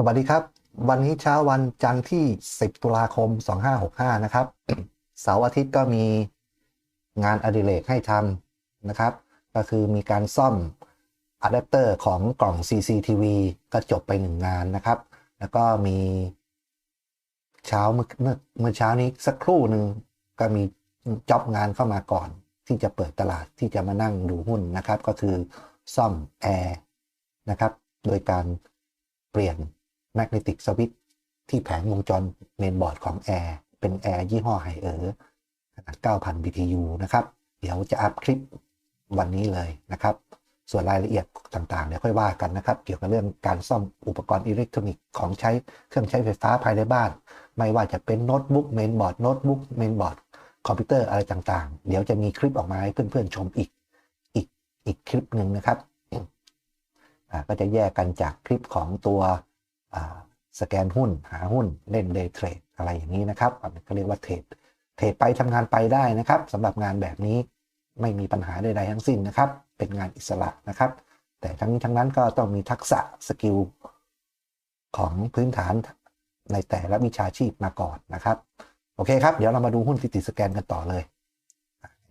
สวัสดีครับ วันนี้เช้าวันจันทร์ที่ 10 ตุลาคม 2565 นะครับ เสาร์อาทิตย์ก็มีงานอดิเรกให้ทำนะครับ ก็คือมีการซ่อมอะแดปเตอร์ของกล่อง CCTV ก็จบไปหนึ่งงานนะครับ แล้วก็มีเช้าเมื่อเมื่อเมื่อเช้านี้สักครู่หนึ่งก็มีจ็อบงานเข้ามาก่อน ที่จะเปิดตลาดที่จะมานั่งดูหุ้นนะครับ ก็คือซ่อมแอร์นะครับ โดยการเปลี่ยน แมกเนติกสวิตที่แผงวงจรเมนบอร์ดของแอร์เป็นแอร์ยี่ห้อไฮเออร์ขนาด 9,000 BTU นะครับ เดี๋ยวจะอัพคลิปวันนี้เลยนะครับ ส่วนรายละเอียดต่างๆเดี๋ยวค่อยว่ากันนะครับ เกี่ยวกับเรื่องการซ่อมอุปกรณ์อิเล็กทรอนิกส์ของใช้เครื่องใช้ไฟฟ้าภายในบ้าน ไม่ว่าจะเป็นโน้ตบุ๊กเมนบอร์ดโน้ตบุ๊กเมนบอร์ดคอมพิวเตอร์อะไรต่างๆ เดี๋ยวจะมีคลิปออกมาให้เพื่อนๆชมอีกอีกอีกคลิปหนึ่งนะครับก็จะแยกกันจากคลิปของตัว สแกนหุ้น หาหุ้นเล่นเดย์เทรดอะไรอย่างนี้นะครับก็เรียกว่าเทรดเทรดไปทำงานไปได้นะครับสำหรับงานแบบนี้ไม่มีปัญหาใดๆทั้งสิ้นนะครับ เป็นงานอิสระนะครับ แต่ทั้งนี้ทั้งนั้นก็ต้องมีทักษะสกิลของพื้นฐานในแต่ละวิชาชีพมาก่อนนะครับ โอเคครับ เดี๋ยวเรามาดูหุ้นที่ติดสแกนกันต่อเลย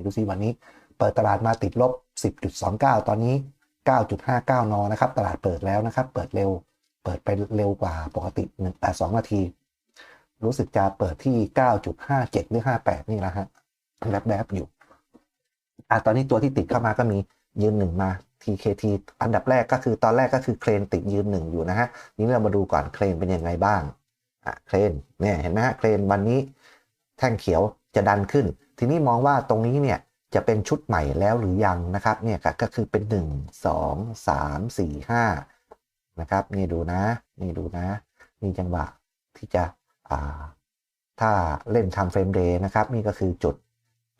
ดูซิวันนี้เปิดตลาดมาติดลบ 10.29 ตอนนี้ 9.59 น นะครับ ตลาดเปิดแล้วนะครับ เปิดเร็ว เปิดไปเร็วกว่าปกติ1แต่2นาที รู้สึกจะเปิดที่ 9.57 หรือ 58 นี่แหละฮะแวบๆอยู่อะตอนนี้ตัวที่ติดเข้ามาก็มียืนหนึ่งมา TKT อันดับแรกก็คือตอนแรกก็คือเครนติดยืนหนึ่งอยู่นะฮะนี้เรามาดูก่อนเครนเป็นยังไงบ้างอะเครนเนี่ยเห็นไหมฮะเครนวันนี้แท่งเขียวจะดันขึ้น ทีนี้มองว่าตรงนี้เนี่ยจะเป็นชุดใหม่แล้วหรือยังนะครับเนี่ยก็คือเป็น 1 2 3 4 5 นะครับ นี่ดูนะ นี่ดูนะ มีจังหวะที่จะถ้าเล่นทำเฟรมเดย์นะครับ นี่ก็คือจุด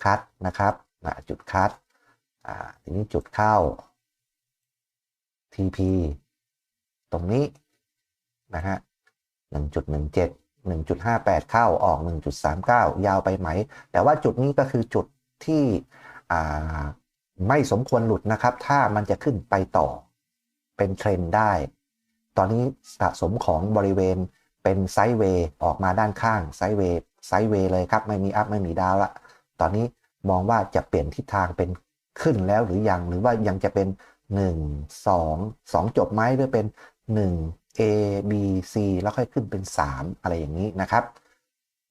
คัดนะครับจุดคัดทีนี้จุดเข้า TP ตรงนี้นะฮะ1.17 1.58 เข้าออก 1.39 ยาวไปไหม แต่ว่าจุดนี้ก็คือจุดที่ไม่สมควรหลุดนะครับ ถ้ามันจะขึ้นไปต่อเป็นเทรนได้ ตอนนี้สะสมของบริเวณเป็นไซด์เวย์ออกมาด้านข้างไซด์เวย์ไซด์เวย์เลยครับ ไม่มีอัพไม่มีดาวละตอนนี้มองว่าจะเปลี่ยนทิศทางเป็นขึ้นแล้วหรือยังหรือว่ายังจะเป็น 1 2 2 จบไหมหรือเป็น 1 A B C แล้วค่อยขึ้นเป็น 3 อะไรอย่างนี้นะครับ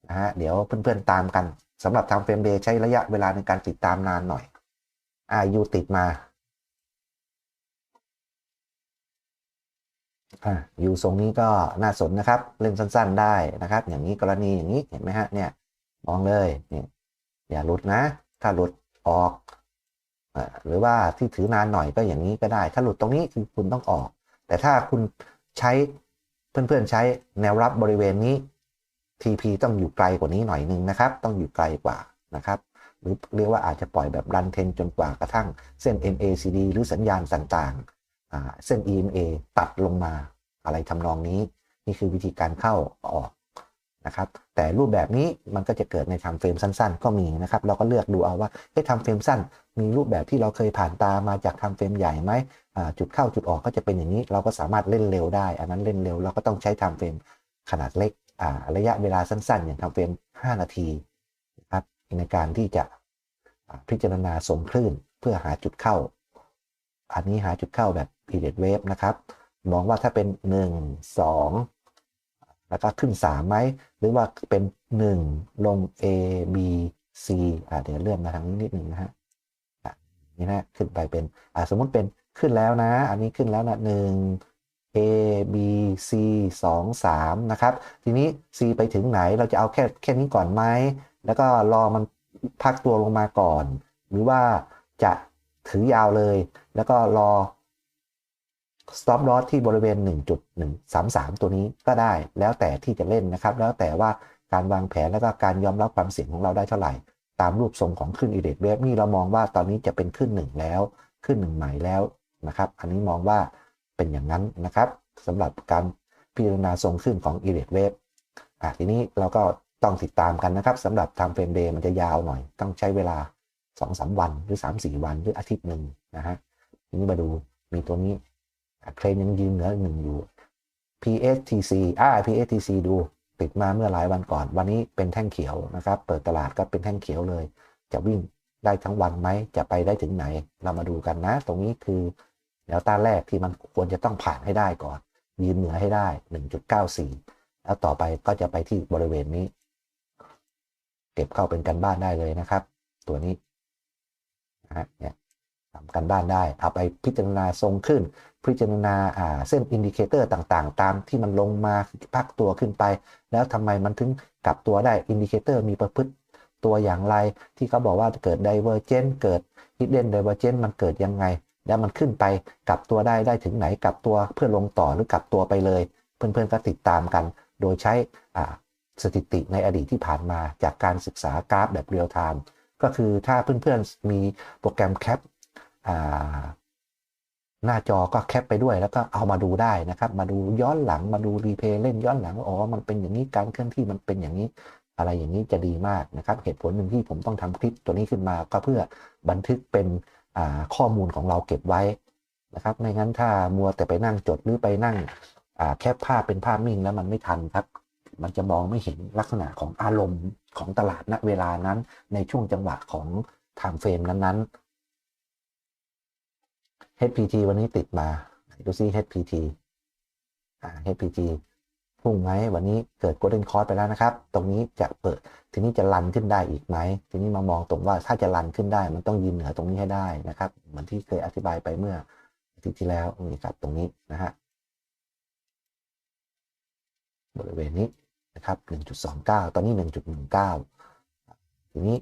นะฮะเดี๋ยวเพื่อนๆตามกันสำหรับทำเฟรมเดย์ใช้ระยะเวลาในการติดตามนานหน่อยอายุติดมา อยู่ทรงนี้ก็น่าสนนะครับ เล่นสั้นๆได้นะครับ อย่างนี้กรณีอย่างนี้เห็นไหมฮะเนี่ยมองเลยนี่อย่าหลุดนะ ถ้าหลุดออกอหรือว่าที่ถือนานหน่อยก็อย่างนี้ก็ได้ ถ้าหลุดตรงนี้คือคุณต้องออก แต่ถ้าคุณใช้เพื่อนๆใช้แนวรับบริเวณนี้ TP ต้องอยู่ไกลกว่านี้หน่อยนึงนะครับ ต้องอยู่ไกลกว่านะครับหรือเรียกว่าอาจจะปล่อยแบบรันเทนจนกว่ากระทั่งเส้น MACD หรือสัญญาณต่างๆ เส้น EMA ตัดลงมาอะไรทำนองนี้ นี่คือวิธีการเข้าออกนะครับแต่รูปแบบนี้มันก็จะเกิดในทำเฟรมสั้น ๆ ก็มีนะครับ เราก็เลือกดูเอาว่าให้ทำเฟรมสั้น มีรูปแบบที่เราเคยผ่านตามาจากทำเฟรมใหญ่ไหมจุดเข้าจุดออกก็จะเป็นอย่างนี้ เราก็สามารถเล่นเร็วได้ อันนั้นเล่นเร็วเราก็ต้องใช้ทำเฟรมขนาดเล็กระยะเวลาสั้น ๆ อย่างทำเฟรม 5 นาทีนะครับในการที่จะพิจารณาสมคลื่นเพื่อหาจุดเข้า อันนี้หาจุดเข้าแบบ period wave นะครับ มองว่าถ้าเป็น 1 2 แล้วก็ขึ้น 3 ไหม หรือว่าเป็น 1 ลง A B C อ่าเดี๋ยวเลื่อนมาทางนี้นิดหนึ่งนะฮะนี่นะขึ้นไปเป็นอ่าสมมติเป็นขึ้นแล้วนะ อันนี้ขึ้นแล้วนะ1 A B C 2 3 นะครับ ทีนี้ C ไปถึงไหนเราจะเอาแค่แค่นี้ก่อนไหม แล้วก็รอมันพักตัวลงมาก่อน หรือว่าจะ ถือยาวเลย แล้วก็รอ stop loss ที่บริเวณ 1.133 ตัวนี้ก็ได้แล้วแต่ที่จะเล่นนะครับ แล้วแต่ว่าการวางแผนแล้วก็การยอมรับความเสี่ยงของเราได้เท่าไหร่ ตามรูปทรงของขึ้นอีเดกเวฟนี่เรามองว่าตอนนี้จะเป็นขึ้นหนึ่งแล้วขึ้นหนึ่งใหม่แล้วนะครับ อันนี้มองว่าเป็นอย่างนั้นนะครับสำหรับการพิจารณาทรงขึ้นของอีเดกเวฟอะทีนี้เราก็ต้องติดตามกันนะครับสำหรับทำเฟรมเดย์มันจะยาวหน่อย ต้องใช้เวลา 2-3วันหรือ3-4วันหรืออาทิตย์หนึ่งนะฮะทีนี้มาดูมีตัวนี้เครนยังยืนเหนือหนึ่งอยู่ PSTC อ่า PSTC ดูปิดมาเมื่อหลายวันก่อน วันนี้เป็นแท่งเขียวนะครับ เปิดตลาดก็เป็นแท่งเขียวเลย จะวิ่งได้ทั้งวันไหม จะไปได้ถึงไหน เรามาดูกันนะ ตรงนี้คือแนวต้านแรกที่มันควรจะต้องผ่านให้ได้ก่อน ยืนเหนือให้ได้ 1.94 แล้วต่อไปก็จะไปที่บริเวณนี้ เก็บเข้าเป็นกันบ้านได้เลยนะครับ ตัวนี้ นะฮะเนี่ยทำกันบ้านได้เอาไปพิจารณาทรงขึ้น พิจารณาเส้นอินดิเคเตอร์ต่างๆ ตามที่มันลงมาพักตัวขึ้นไป แล้วทำไมมันถึงกลับตัวได้อินดิเคเตอร์มีประพฤติตัวอย่างไร ที่เขาบอกว่าเกิด Divergent เกิด Hidden Divergent มันเกิดยังไง แล้วมันขึ้นไปกลับตัวได้ได้ถึงไหนกลับตัวเพื่อลงต่อหรือกลับตัวไปเลย เพื่อนๆก็ติดตามกัน โดยใช้สถิติในอดีตที่ผ่านมาจากการศึกษากราฟแบบเรียลไทม์ ก็คือถ้าเพื่อนๆมีโปรแกรมแคปหน้าจอก็แคปไปด้วยแล้วก็เอามาดูได้นะครับ มาดูย้อนหลังมาดูรีเพย์เล่นย้อนหลังว่าอ๋อมันเป็นอย่างนี้การเคลื่อนที่มันเป็นอย่างนี้ อะไรอย่างนี้จะดีมากนะครับ เหตุผลหนึ่งที่ผมต้องทำคลิปตัวนี้ขึ้นมา ก็เพื่อบันทึกเป็นข้อมูลของเราเก็บไว้นะครับ ไม่งั้นถ้ามัวแต่ไปนั่งจดหรือไปนั่งแคปภาพเป็นภาพนิ่งแล้วมันไม่ทันครับ มันจะมองไม่เห็นลักษณะของอารมณ์ ของตลาดณเวลานั้นในช่วงจังหวะของไทม์เฟรมนั้น ๆ HPT วันนี้ติดมาดูซิ HPT อ่า HPT พุ่งไหมวันนี้เกิด Golden Cross ไปแล้วนะครับ ตรงนี้จะเปิด ทีนี้จะรันขึ้นได้อีกไหม ทีนี้มามองตรงว่าถ้าจะรันขึ้นได้ มันต้องยืนเหนือตรงนี้ให้ได้นะครับ เหมือนที่เคยอธิบายไปเมื่ออาทิตย์ที่แล้วนี่ครับตรงนี้นะฮะบริเวณนี้ นะครับ1.29 ตอนนี้ 1.19 ทีนี้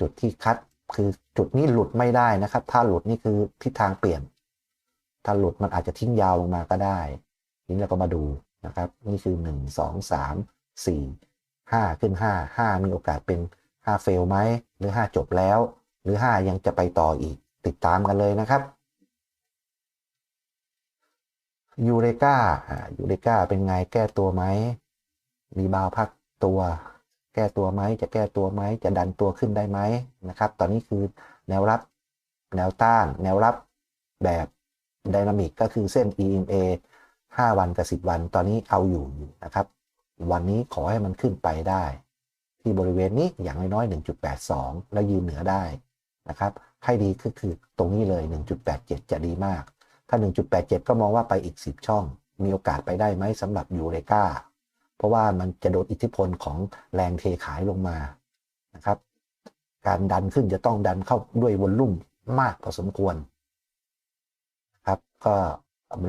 จุดที่คัดคือจุดนี้หลุดไม่ได้นะครับ ถ้าหลุดนี่คือทิศทางเปลี่ยน ถ้าหลุดมันอาจจะทิ้งยาวลงมาก็ได้ ทีนี้เราก็มาดูนะครับ นี่คือ 1 2 3 4 5 ขึ้น 5 5 มีโอกาสเป็น 5 เฟลไหม หรือ 5 จบแล้ว หรือ 5 ยังจะไปต่ออีก ติดตามกันเลยนะครับยูเรกายูเรกาเป็นไงแก้ตัวไหม รีบาวพักตัว แก้ตัวไหมจะแก้ตัวไหมจะดันตัวขึ้นได้ไหมนะครับ ตอนนี้คือแนวรับ แนวต้าน แนวรับแบบไดนามิกก็คือเส้น EMA 5 วันกับ 10 วัน ตอนนี้เอาอยู่นะครับ วันนี้ขอให้มันขึ้นไปได้ ที่บริเวณนี้อย่างน้อยๆ1.82 แล้วยืนเหนือได้นะครับให้ดีก็คือตรงนี้เลย 1.87 จะดีมาก ถ้า 1.87 ก็มองว่าไปอีก 10 ช่อง มีโอกาสไปได้ไหมสำหรับยูเรกา เพราะว่ามันจะโดนอิทธิพลของแรงเทขายลงมานะครับ การดันขึ้นจะต้องดันเข้าด้วยวอลลุ่มมากพอสมควรครับก็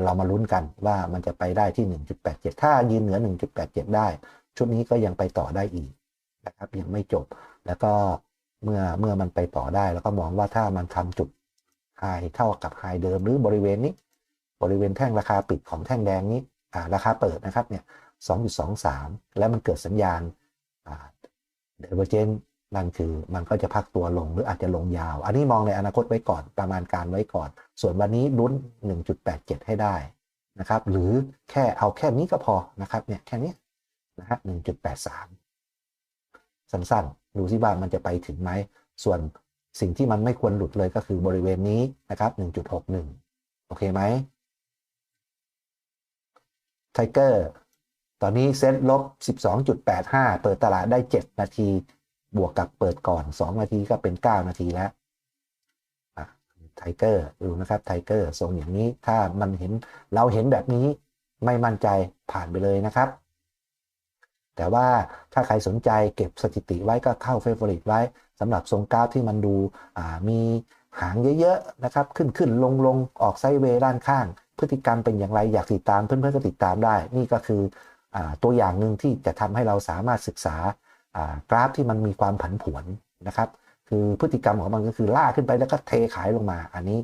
เรามาลุ้นกันว่ามันจะไปได้ที่ 1.87 ถ้ายืนเหนือ 1.87 ได้ ชุดนี้ก็ยังไปต่อได้อีกนะครับ ยังไม่จบแล้วก็เมื่อเมื่อมันไปต่อได้ แล้วก็มองว่าถ้ามันทำจุดไฮเท่ากับไฮเดิมหรือบริเวณนี้ บริเวณแท่งราคาปิดของแท่งแดงนี้ราคาเปิดนะครับเนี่ย 2.23 แล้วมันเกิดสัญญาณเดเวอร์เจนนั่นคือมันก็จะพักตัวลงหรืออาจจะลงยาว อันนี้มองในอนาคตไว้ก่อนประมาณการไว้ก่อน ส่วนวันนี้ลุ้น 1.87 ให้ได้นะครับหรือแค่เอาแค่นี้ก็พอนะครับเนี่ยแค่นี้นะฮะ1.83 สั้นๆ ดูสิว่ามันจะไปถึงไหม ส่วนสิ่งที่มันไม่ควรหลุดเลยก็คือบริเวณนี้นะครับ 1.61 โอเคไหมไทเกอร์ ตอนนี้เซ็ตลบ 12.85 เปิดตลาดได้ 7 นาที บวกกับเปิดก่อน 2 นาทีก็เป็น 9 นาทีแล้วไทเกอร์ดูนะครับไทเกอร์ทรงอย่างนี้ถ้ามันเห็นเราเห็นแบบนี้ไม่มั่นใจผ่านไปเลยนะครับ แต่ว่าถ้าใครสนใจเก็บสถิติไว้ก็เข้าเฟเวอริตไว้สำหรับทรงกราฟที่มันดูมีหางเยอะๆนะครับ ขึ้นขึ้นลงลงออกไซด์เวย์ด้านข้าง พฤติกรรมเป็นอย่างไรอยากติดตามเพื่อนๆก็ติดตามได้ นี่ก็คือ ตัวอย่างหนึ่งที่จะทำให้เราสามารถศึกษากราฟที่มันมีความผันผวนนะครับ คือพฤติกรรมของมันก็คือล่าขึ้นไปแล้วก็เทขายลงมา อันนี้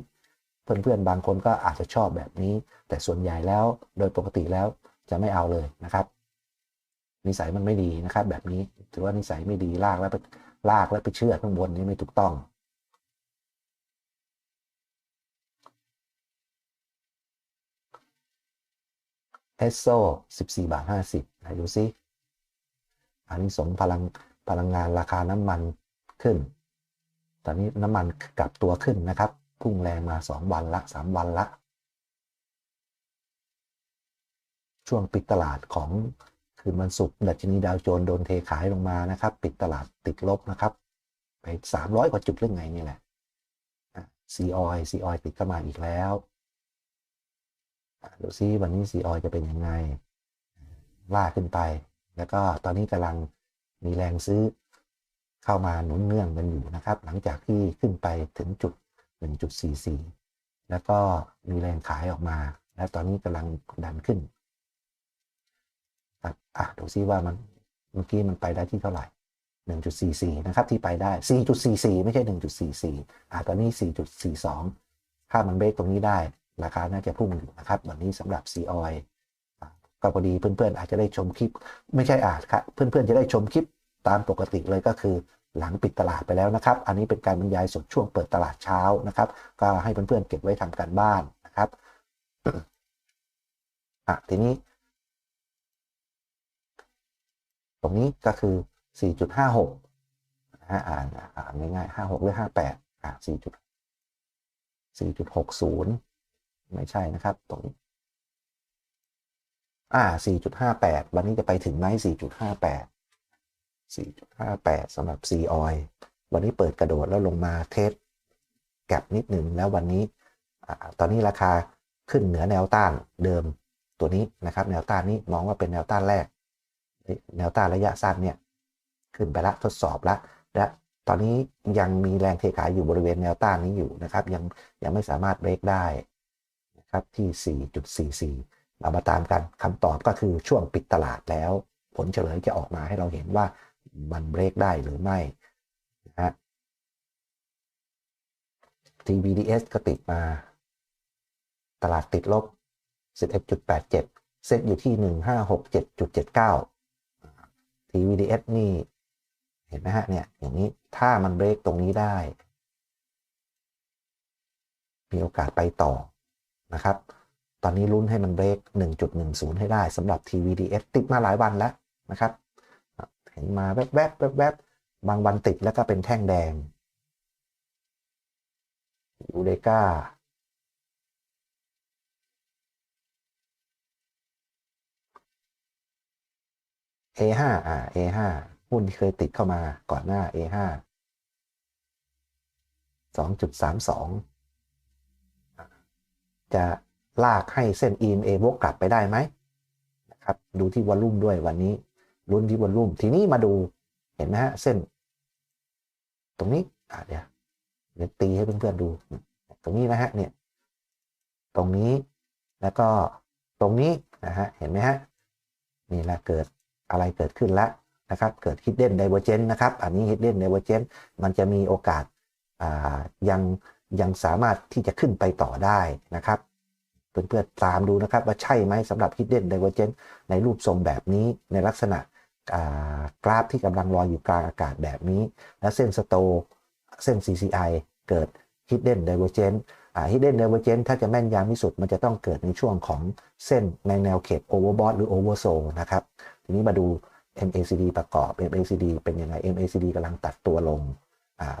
เพื่อนๆบางคนก็อาจจะชอบแบบนี้ แต่ส่วนใหญ่แล้วโดยปกติแล้วจะไม่เอาเลยนะครับ นิสัยมันไม่ดีนะครับ แบบนี้ถือว่านิสัยไม่ดีลากแล้วไปลากแล้วไปเชื่อข้างบนนี้ไม่ถูกต้อง เอสโซ14 บาท 50ไหนดูซิอันนี้สงพลังพลังงานราคาน้ำมันขึ้น ตอนนี้น้ำมันกลับตัวขึ้นนะครับ พุ่งแรงมา 2 วันละ 3 วันละ ช่วงปิดตลาดของคืนวันศุกร์ดัชนีดาวโจนส์โดนเทขายลงมานะครับ ปิดตลาดติดลบนะครับ ไป 300 กว่าจุดเรื่องไงนี่แหละซีออยซีออยติดเข้ามาอีกแล้ว ดูซิวันนี้ซีออยจะเป็นยังไงล่าขึ้นไป แล้วก็ตอนนี้กำลังมีแรงซื้อเข้ามาหนุนเนื่องกันอยู่นะครับ หลังจากที่ขึ้นไปถึงจุด 1.44 แล้วก็มีแรงขายออกมา และตอนนี้กำลังดันขึ้นครับอะดูซิว่ามันเมื่อกี้มันไปได้ที่เท่าไหร่ 1.44 นะครับ ที่ไปได้ 4.44 ไม่ใช่ 1.44 อ่าตอนนี้ 4.42 ถ้ามันเบรกตรงนี้ได้ ราคาน่าจะพุ่งอยู่นะครับ วันนี้สำหรับ c ีออยก็พอดีเพื่อนๆอาจจะได้ชมคลิป ไม่ใช่อาจครับเพื่อนๆจะได้ชมคลิปตามปกติเลยก็คือหลังปิดตลาดไปแล้วนะครับ อันนี้เป็นการบรรยายสดช่วงเปิดตลาดเช้านะครับ ก็ให้เพื่อนๆเก็บไว้ทำการบ้านนะครับอะทีนี้ ตรงนี้ก็คือ 4.56นะฮะอ่านอ่านง่ายๆ 56 หรือ 58อ่า4จุด4.60 ไม่ใช่นะครับ ตรงนี้ อ่า 4.58 วันนี้จะไปถึงไหม4.58 4.58สำหรับ C oil วันนี้เปิดกระโดดแล้วลงมาเทสแกลบนิดหนึ่งแล้ววันนี้อตอนนี้ราคาขึ้นเหนือแนวต้านเดิมตัวนี้นะครับ แนวต้านนี้มองว่าเป็นแนวต้านแรก แนวต้านระยะสั้นเนี่ยขึ้นไปละทดสอบละและตอนนี้ยังมีแรงเทขายอยู่บริเวณแนวต้านนี้อยู่นะครับ ยังยังไม่สามารถเบรกได้ นะครับที่ 4.44 เรามาตามกันคำตอบก็คือช่วงปิดตลาดแล้ว ผลเฉลยจะออกมาให้เราเห็นว่ามันเบรกได้หรือไม่นะฮะ TVDS ก็ติดมา ตลาดติดลบ 11.87 เซ็ตอยู่ที่ 1567.79 TVDS นี่เห็นไหมฮะเนี่ยอย่างนี้ถ้ามันเบรกตรงนี้ได้ มีโอกาสไปต่อ นะครับ ตอนนี้ลุ้นให้มันเบรก 1.10 ให้ได้สำหรับ TVDS ติดมาหลายวันแล้วนะครับ เห็นมาแวบๆแวบๆแวบๆบางวันติดแล้วก็เป็นแท่งแดงยูเดกา A5 อ่า A5 หุ้นที่เคยติดเข้ามาก่อนหน้า A5 2.32จ จะลากให้เส้น EMA วกกลับไปได้ไหมนะครับดูที่วอลลุ่มด้วยวันนี้ลุ้นที่วอลลุ่มทีนี้มาดูเห็นไหมฮะเส้น ตรงนี้อ่าเดี๋ยวเดี๋ยวตีให้เพื่อนๆดู ตรงนี้นะฮะเนี่ยตรงนี้แล้วก็ตรงนี้นะฮะเห็นไหมฮะนี่แหละเกิดอะไรเกิดขึ้นแล้วนะครับเกิด hidden divergence นะครับ อันนี้ hidden divergence มันจะมีโอกาสยัง ยังสามารถที่จะขึ้นไปต่อได้นะครับเพื่อนๆตามดูนะครับว่าใช่ไหมสำหรับ hidden divergence ในรูปทรงแบบนี้ในลักษณะกราฟที่กำลังลอยอยู่กลางอากาศแบบนี้ และเส้นสโตเส้น CCI เกิด hidden divergence hidden divergence ถ้าจะแม่นยำที่สุดมันจะต้องเกิดในช่วงของเส้นในแนวเขต overbought หรือ oversold นะครับ ทีนี้มาดู MACD ประกอบ MACD เป็นยังไง MACD กำลังตัดตัวลง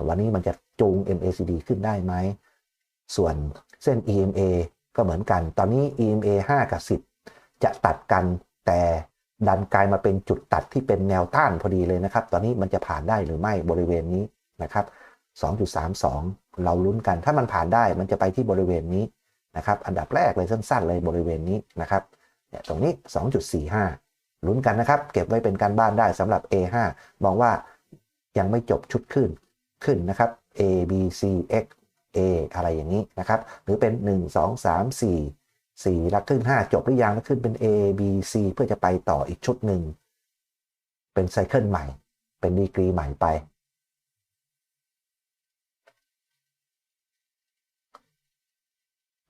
วันนี้มันจะจูง MACD ขึ้นได้ไหม ส่วนเส้น EMA ก็เหมือนกัน ตอนนี้ EMA 5 กับ 10 จะตัดกันแต่ดันกลายมาเป็นจุดตัดที่เป็นแนวต้านพอดีเลยนะครับ ตอนนี้มันจะผ่านได้หรือไม่บริเวณนี้นะครับ 2.32 เราลุ้นกัน ถ้ามันผ่านได้มันจะไปที่บริเวณนี้นะครับ อันดับแรกเลยสั้นๆเลยบริเวณนี้นะครับเนี่ยตรงนี้ 2.45 ลุ้นกันนะครับ เก็บไว้เป็นการบ้านได้สำหรับ A5 มองว่ายังไม่จบชุดขึ้น ขึ้นนะครับ A B C X A อะไรอย่างนี้นะครับ หรือเป็น 1 2 3 4 4แล้วขึ้น 5 จบหรือยังแล้วขึ้นเป็น A B C เพื่อจะไปต่ออีกชุดหนึ่ง เป็นไซเคิลใหม่ เป็นดีกรีใหม่ไป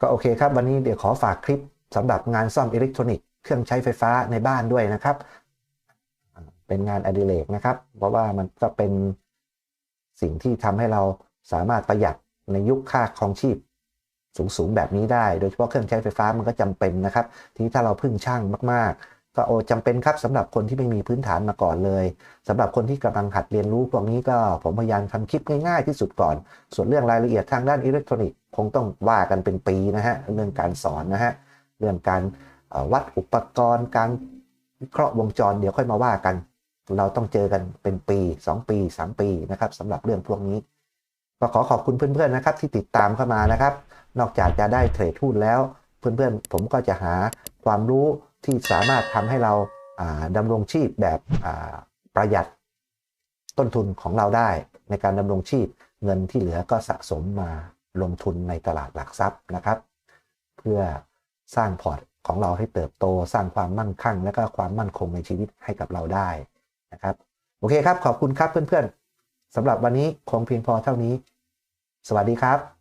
ก็โอเคครับ วันนี้เดี๋ยวขอฝากคลิปสำหรับงานซ่อมอิเล็กทรอนิกส์เครื่องใช้ไฟฟ้าในบ้านด้วยนะครับ เป็นงานอดิเรกนะครับ เพราะว่ามันก็เป็น สิ่งที่ทำให้เราสามารถประหยัดในยุคค่าครองชีพ สูงๆแบบนี้ได้ โดยเฉพาะเครื่องใช้ไฟฟ้ามันก็จำเป็นนะครับ ทีนี้ถ้าเราพึ่งช่างมากๆ ก็โอจำเป็นครับสำหรับคนที่ไม่มีพื้นฐานมาก่อนเลยสำหรับคนที่กำลังหัดเรียนรู้พวกนี้ก็ผมพยายามทำคลิปง่ายๆที่สุดก่อน ส่วนเรื่องรายละเอียดทางด้านอิเล็กทรอนิกส์คงต้องว่ากันเป็นปีนะฮะเรื่องการสอนนะฮะเรื่องการวัดอุปกรณ์การวิเคราะห์วงจรเดี๋ยวค่อยมาว่ากัน เราต้องเจอกันเป็นปี 2 ปี 3 ปีนะครับสำหรับเรื่องพวกนี้ก็ขอขอบคุณเพื่อนๆนะครับที่ติดตามเข้ามานะครับ นอกจากจะได้เทรดหุ้นแล้ว เพื่อนๆ ผมก็จะหาความรู้ที่สามารถทำให้เราอ่าดำรงชีพแบบประหยัดต้นทุนของเราได้ ในการดำรงชีพเงินที่เหลือก็สะสมมาลงทุนในตลาดหลักทรัพย์นะครับ เพื่อสร้างพอร์ตของเราให้เติบโต สร้างความมั่งคั่ง และก็ความมั่นคงในชีวิตให้กับเราได้ นะครับ โอเคครับ ขอบคุณครับเพื่อนๆสำหรับวันนี้คงเพียงพอเท่านี้ สวัสดีครับ